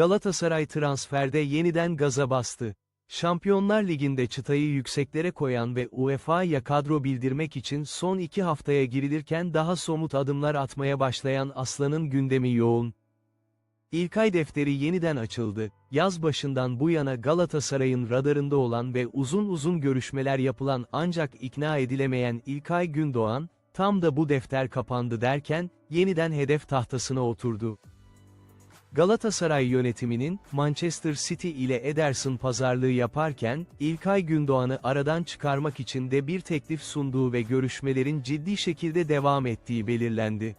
Galatasaray transferde yeniden gaza bastı. Şampiyonlar Ligi'nde çıtayı yükseklere koyan ve UEFA'ya kadro bildirmek için son iki haftaya girilirken daha somut adımlar atmaya başlayan Aslan'ın gündemi yoğun. İlkay defteri yeniden açıldı. Yaz başından bu yana Galatasaray'ın radarında olan ve uzun uzun görüşmeler yapılan ancak ikna edilemeyen İlkay Gündoğan, tam da bu defter kapandı derken, yeniden hedef tahtasına oturdu. Galatasaray yönetiminin, Manchester City ile Ederson pazarlığı yaparken, İlkay Gündoğan'ı aradan çıkarmak için de bir teklif sunduğu ve görüşmelerin ciddi şekilde devam ettiği belirlendi.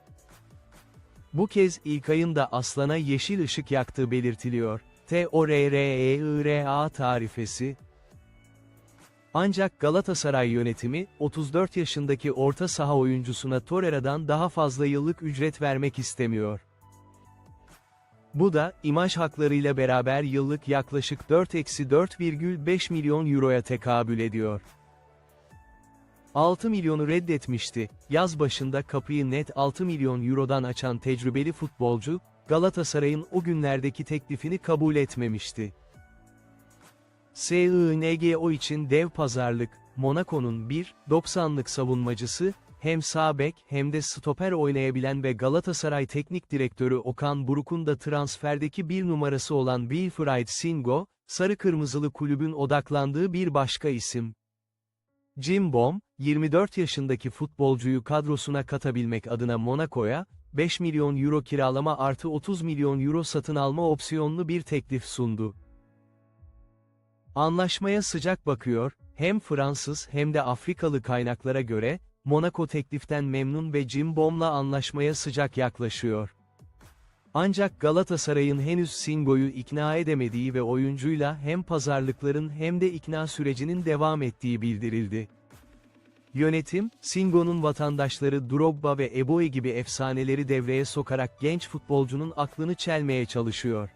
Bu kez İlkay'ın da Aslan'a yeşil ışık yaktığı belirtiliyor. T-O-R-R-E-I-R-A tarifesi. Ancak Galatasaray yönetimi, 34 yaşındaki orta saha oyuncusuna Torreira'dan daha fazla yıllık ücret vermek istemiyor. Bu da, imaj haklarıyla beraber yıllık yaklaşık 4-4,5 milyon euroya tekabül ediyor. 6 milyonu reddetmişti. Yaz başında kapıyı net 6 milyon eurodan açan tecrübeli futbolcu, Galatasaray'ın o günlerdeki teklifini kabul etmemişti. SINGO için dev pazarlık, Monaco'nun 1.90'lık savunmacısı, hem sağ bek hem de stoper oynayabilen ve Galatasaray Teknik Direktörü Okan Buruk'un da transferdeki bir numarası olan Wilfried Singo, sarı kırmızılı kulübün odaklandığı bir başka isim. Jim Bom, 24 yaşındaki futbolcuyu kadrosuna katabilmek adına Monaco'ya, 5 milyon euro kiralama artı 30 milyon euro satın alma opsiyonlu bir teklif sundu. Anlaşmaya sıcak bakıyor, hem Fransız hem de Afrikalı kaynaklara göre, Monaco tekliften memnun ve Jim Bom'la anlaşmaya sıcak yaklaşıyor. Ancak Galatasaray'ın henüz Singo'yu ikna edemediği ve oyuncuyla hem pazarlıkların hem de ikna sürecinin devam ettiği bildirildi. Yönetim, Singo'nun vatandaşları Drogba ve Eboe gibi efsaneleri devreye sokarak genç futbolcunun aklını çelmeye çalışıyor.